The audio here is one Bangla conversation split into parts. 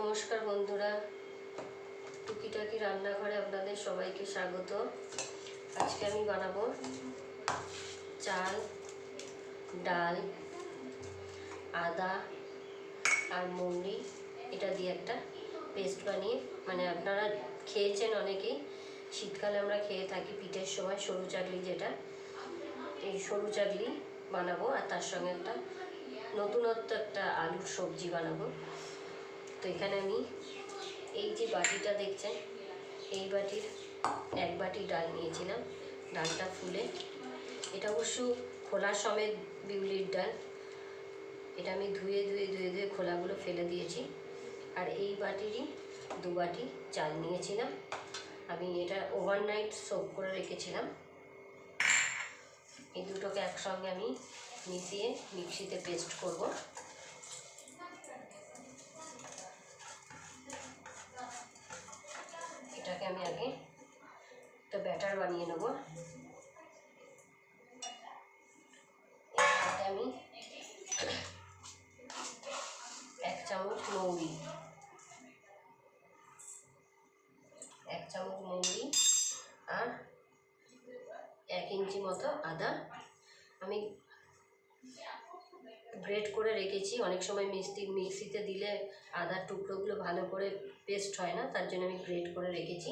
নমস্কার বন্ধুরা। টুকিটাকি রান্নাঘরে আপনাদের সবাইকে স্বাগত। আজকে আমি বানাবো চাল, ডাল, আদা আর মৌরি এটা দিয়ে একটা পেস্ট বানিয়ে মানে আপনারা খেয়েছেন অনেকেই। শীতকালে আমরা খেয়ে থাকি, পিঠের সময় সরু চাকলি যেটা। এই সরু চাকলি বানাবো আর তার সঙ্গে একটা নতুনত্ব একটা আলুর সবজি বানাবো। তো এখানে আমি এই যে বাটিটা দেখছেন, এই বাটির এক বাটি ডাল নিয়েছিলাম, ডালটা ফুলে। এটা অবশ্য খোলা সমেত বিউলির ডাল। এটা আমি ধুয়ে ধুয়ে ধুয়ে ধুয়ে খোলাগুলো ফেলে দিয়েছি। আর এই বাটিরই দু বাটি চাল নিয়েছিলাম। আমি এটা ওভারনাইট সোপ করে রেখেছিলাম। এই দুটোকে একসঙ্গে আমি মিশিয়ে মিক্সিতে পেস্ট করব। এক ইঞ্চি মতো আদা। আমি গ্রেট করে রেখেছি। অনেক সময় মিষ্টি, মিক্সিতে দিলে আদার টুকরোগুলো ভালো করে পেস্ট হয় না, তার জন্য আমি গ্রেট করে রেখেছি।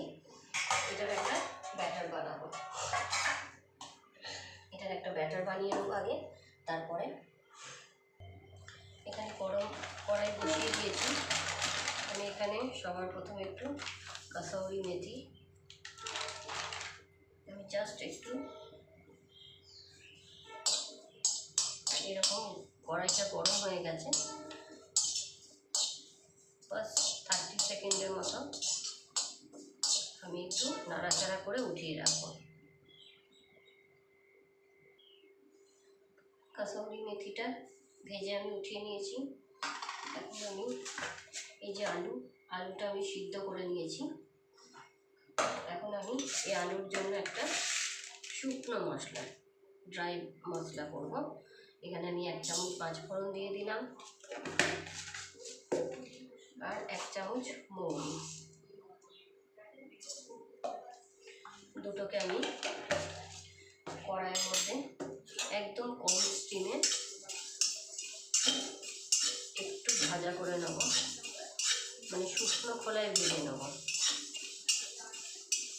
এটার একটা ব্যাটার বানাবো। এটার একটা ব্যাটার বানিয়ে নেব আগে, তারপরে এখানে গরম কড়াই বসিয়ে দিয়েছি। আমি এখানে সবার প্রথমে একটু কাসাউরি মেথি। আমি জাস্ট একটু করে উঠিয়ে রাখব কাসৌরি মেথিটা ভেজে আমি উঠিয়ে নিয়েছি। এখন আমি এই যে আলু, আলুটা আমি সিদ্ধ করে নিয়েছি। এখন আমি এই আলুর জন্য একটা শুকনো মশলা, ড্রাই মশলা করব। এখানে আমি এক চামচ পাঁচ ফোড়ন দিয়ে দিলাম। আর এক চামচ মৌরি। দুটোকে আমি কড়াইয়ের মধ্যে একদম কম স্টিমে একটু ভাজা করে নেব। মানে শুকনো খোলায় ভেজে নেব।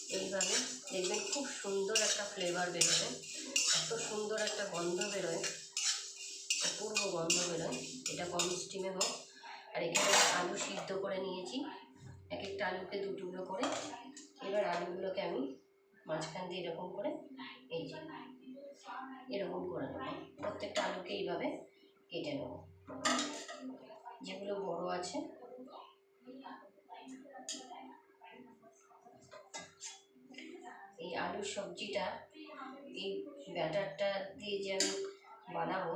এইভাবে দেখবেন খুব সুন্দর একটা ফ্লেভার বেরোবে এত সুন্দর একটা গন্ধ বেরোয়। অপূর্ব গন্ধ বেরোয়। এটা কম স্টিমে হোক। আর এখানে আলু সিদ্ধ করে নিয়েছি। এক একটা আলুকে দু টুকরো করে। এবার আলুগুলোকে আমি মাঝখান দিয়ে এরকম করে, এই যে, এরকম করে নেব। প্রত্যেকটা আলুকে এইভাবে কেটে নেব। যেগুলো বড় আছে। এই আলুর সবজিটা, এই ব্যাটারটা দিয়ে যে আমি বানাবো,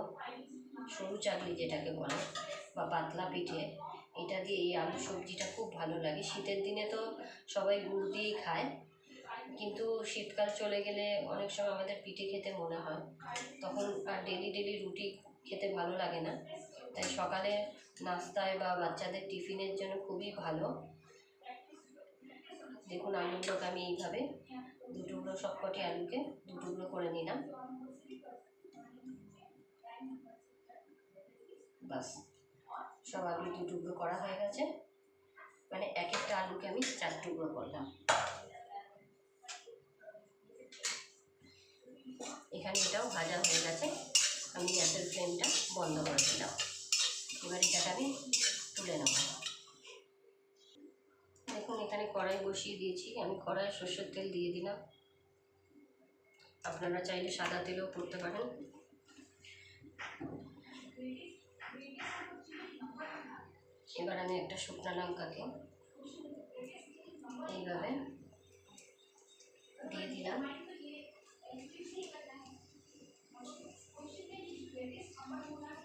সরু চাকলি যেটাকে বলে, বা পাতলা পিঠে, এটা দিয়ে এই আলু সবজিটা খুব ভালো লাগে। শীতের দিনে তো সবাই গুড় দিয়েই খায়। কিন্তু শীতকাল চলে গেলে অনেক সময় আমাদের পিঠে খেতে মনে হয়। তখন আর ডেলি ডেলি রুটি খেতে ভালো লাগে না। তাই সকালে নাস্তায় বা বাচ্চাদের টিফিনের জন্য খুবই ভালো। দেখুন আলুগুলোকে আমি এইভাবে দু টুকরো সবকটি আলুকে দু টুকরো করে নিলাম। বাস, সব আলু দু টুকরো করা হয়ে গেছে। মানে এক একটা আলুকে আমি চার টুকরো করলাম। এখানে এটাও ভাজা হয়ে গেছে। আমি গ্যাসের ফ্লেমটা বন্ধ করে দিলাম। এবার এটাকে আমি তুলে নেব। দেখুন, এখানে কড়াই বসিয়ে দিয়েছি। আমি কড়াই সর্ষের তেল দিয়ে দিলাম। আপনারা চাইলে সাদা তেলও করতে পারেন। এবার আমি একটা শুকনো লঙ্কাকে এইভাবে দিয়ে দিলাম।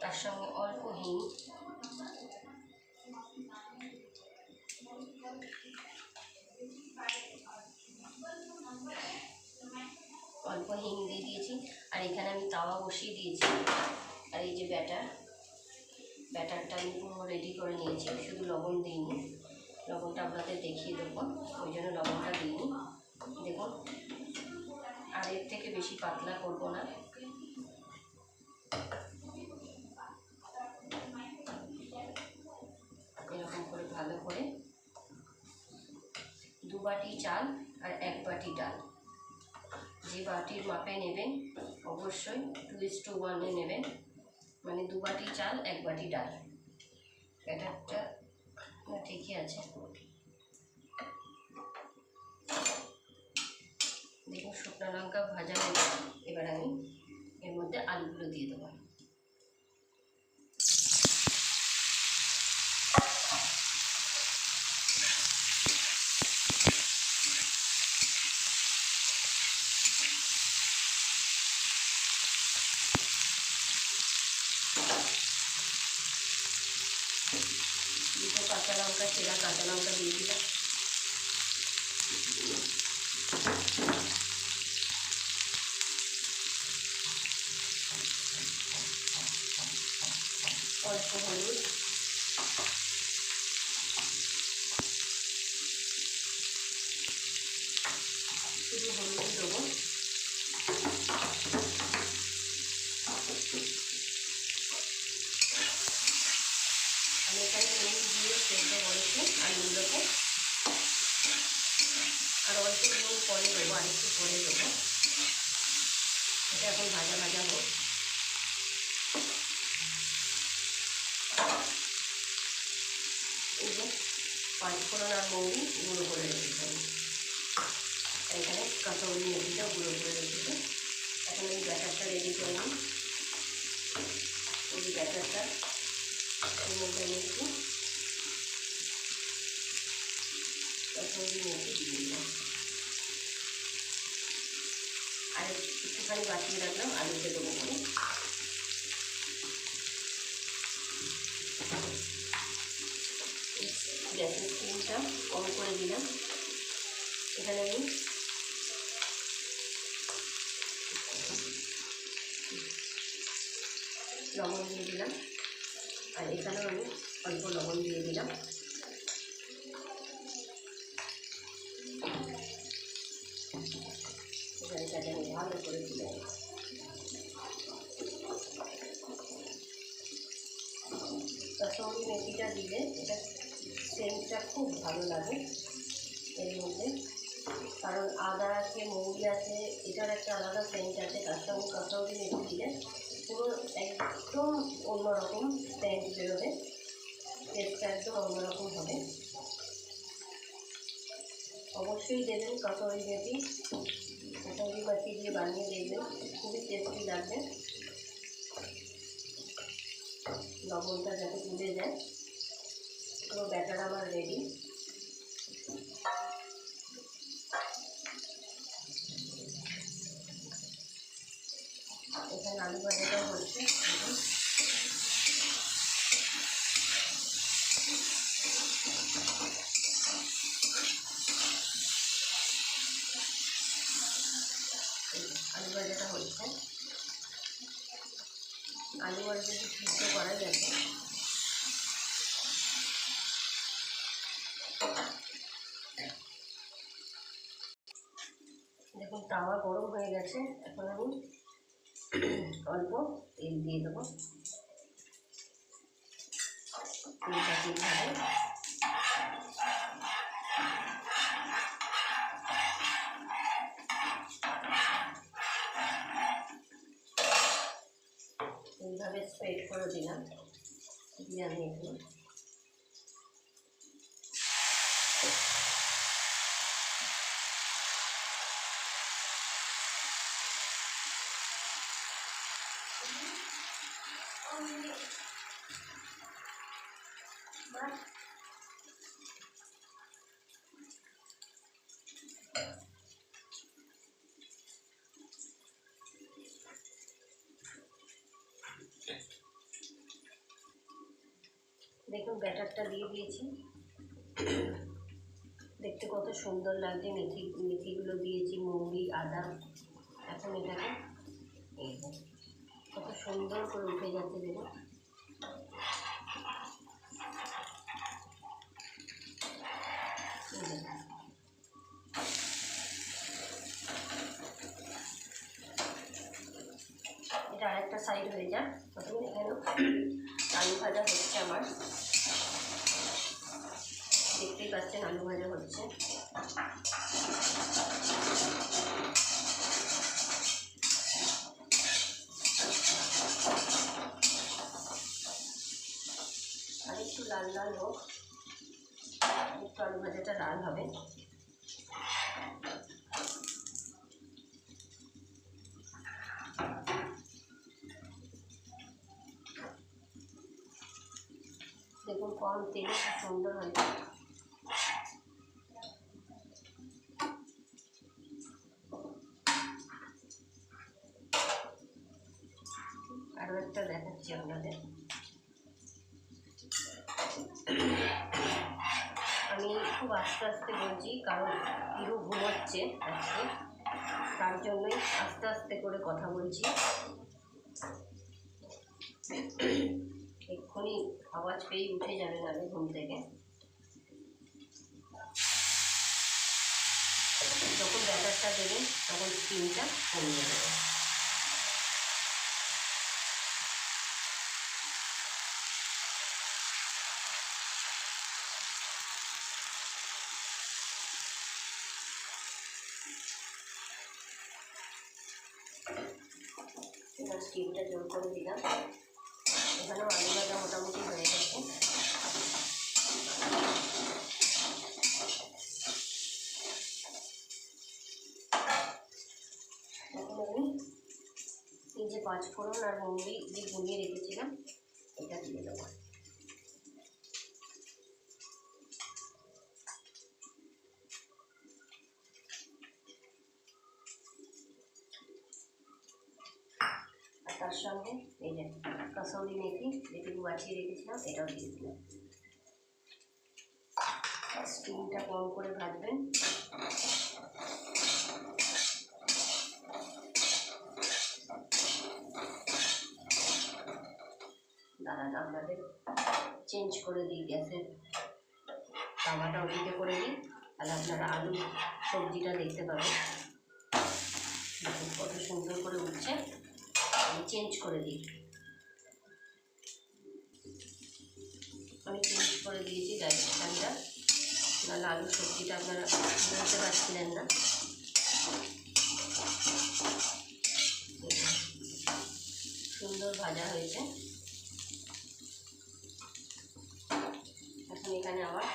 তার সঙ্গে অল্প হিং। অল্প হিং দিয়ে দিয়েছি। আর এখানে আমি তাওয়া বসিয়ে দিয়েছি। আর এই যে ব্যাটার, ব্যাটারটা আমি পুরো রেডি করে নিয়েছি। শুধু লবণ দিইনি। লবণটা আপনাদের দেখিয়ে দেবো। ওই জন্য লবণটা দিইনি। দেখুন, আর এর থেকে বেশি পাতলা করব না এরকম করে ভালো করে দু বাটি চাল আর এক বাটি ডাল। যে বাটির মাপে নেবেন, অবশ্যই টু ইস টু ওয়ানে নেবেন। মানে দু বাটি চাল, এক বাটি ডাল। ব্যাটারটা ঠিকই আছে। দেখুন শুকনো লঙ্কা ভাজা এবার আমি এর মধ্যে আলুগুলো দিয়ে দেবো। কাঁচা লঙ্কা চেরা কাঁচা লঙ্কা দিয়ে দিলাম অল্প হলুদ শুধু হলুদ দেবো আমি এখানে নুন দিয়ে সেদ্ধ করেছি আলুগুলোকে আর অল্প নুন পরে দেবো আর একটু পরে দেবো এটা এখন ভাজা ভাজা হোক এই যে পাঁচফোড়ন আর মৌরি গুঁড়ো করে রেখেছি। এখানে কাঁচা কাঁচৌরি মেথিটা গুঁড়ো করে রেখেছি। এখন এই ব্যাটারটা রেডি করলাম ওই ব্যাটারটা এর মধ্যে আমি একটু কাঁচৌরি মেথি দিয়ে দিলাম আর একটুখানি বাঁচিয়ে রাখলাম আলুতে দেবো করে গ্যাসের ফ্লেমটা কম করে দিলাম এখানে আমি লবণ দিয়ে দিলাম আর এখানেও আমি অল্প লবণ দিয়ে দিলাম এখানে সাথে আমি ভালো করে দিলাম কসৌরি মেথিটা দিলে এটা সেন্টটা খুব ভালো লাগে এর মধ্যে। কারণ আদা আছে, মৌরি আছে, এটার একটা আলাদা সেন্ট আছে সঙ্গে কসৌরি মেথি দিলে পুরো একদম অন্যরকম সেন্ট বেরোবে। টেস্টটা একদম অন্যরকম হবে। অবশ্যই দেবেন কসৌরি মেথি। কসৌরি মেথি দিয়ে বানিয়ে দেখবেন, খুবই টেস্টি লাগবে। লবণটা যাতে তুলে যায়। পুরো ব্যাটার আমার রেডি এখানে আলু ভাজাটাও। এই আলু ভাজাটা হচ্ছে আলু যদি সিদ্ধ করা যাবে তাওয়া গরম হয়ে গেছে, এখন আমি অল্প তেল দিয়ে দেবো। এইভাবে স্প্রেড করে দিলাম। দিয়ে আমি একটু দেখুন, ব্যাটারটা দিয়ে দিয়েছি। দেখতে কত সুন্দর লাগছে। মেথি, মেথিগুলো দিয়েছি মৌরি আদা। এখন এটাকে কত সুন্দর করে উঠে যাচ্ছে দেখুন এই যে। এটা আরেকটা সাইড হয়ে যাক প্রথমে এখানে আলু ভাজা হচ্ছে আমার দেখতেই পাচ্ছেন আলু ভাজা হচ্ছে আর লাল লাল হোক। একটু আলু ভাজাটা লাল হবে। দেখুন কম তেলে সুন্দর হয়েছে। একটা দেখাচ্ছি আপনাদের আমি খুব আস্তে আস্তে বলছি, কারণ হিরু ঘুমোচ্ছে আজকে। তার জন্যই আস্তে আস্তে করে কথা বলছি। এক্ষুনি আওয়াজ পেয়ে উঠে যাবে নালে ঘুম থেকে। যখন ব্যাটারটা দেবেন, তখন স্টিমটা কমিয়ে দেবে এবার স্টিমটা জোর করে দিলাম। এখানেও আলু ভাজা মোটামুটি হয়ে গেছে। এখন আমি এই যে পাঁচফোড়ন আর মৌরি যে গুলিয়ে রেখেছিলাম, এটা দিয়ে দেবো আর তার সঙ্গে এই যে মেথি যেটুকু বাছিয়ে রেখেছিলাম এটাও দিয়ে দিলাম স্টিমটা কম করে ভাজবেন দাঁড়ান আপনাদের চেঞ্জ করে দিই গ্যাসের তাওয়াটা ওদিকে করে দিই, তাহলে আপনারা আলু সবজিটা দেখতে পাবেন। কত সুন্দর করে উঠছে। আমি চেঞ্জ করে দিই আমি চেঞ্জ করে দিয়েছি ডাইরেকশানটা নাহলে আলু সবজিটা আপনারা বুঝতে পারছিলেন না। সুন্দর ভাজা হয়েছে। এখন এখানে আবার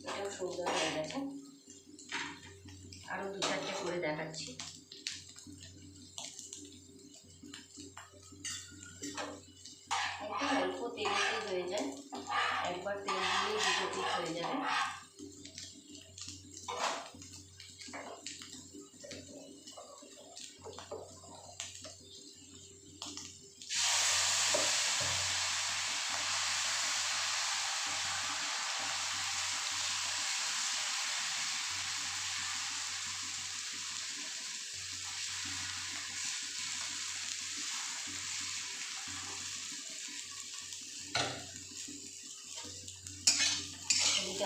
এটাও সুন্দর হয়ে গেছে। আরও দু চারটে করে দেখাচ্ছি। Hanya.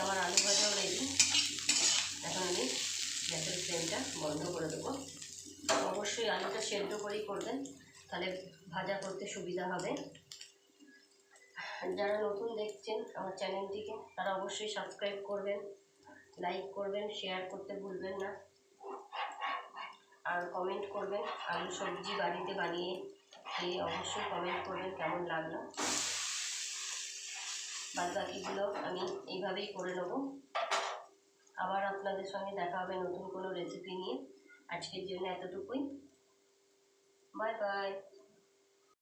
আমার আলু ভাজাও রেডি এখন আমি গ্যাসের ফ্লেমটা বন্ধ করে দেবো। অবশ্যই আলুটা সেদ্ধ করেই করবেন, তাহলে ভাজা করতে সুবিধা হবে। যারা নতুন দেখছেন আমার চ্যানেলটিকে, তারা অবশ্যই সাবস্ক্রাইব করবেন লাইক করবেন শেয়ার করতে ভুলবেন না। আর কমেন্ট করবেন, আলু সবজি বাড়িতে বানিয়ে খেয়ে অবশ্যই কমেন্ট করবেন কেমন লাগল। বাদ বাকিগুলো আমি এইভাবেই করে নেব। আবার আপনাদের সঙ্গে দেখা হবে নতুন কোনো রেসিপি নিয়ে। আজকের জন্য এতটুকুই। Bye bye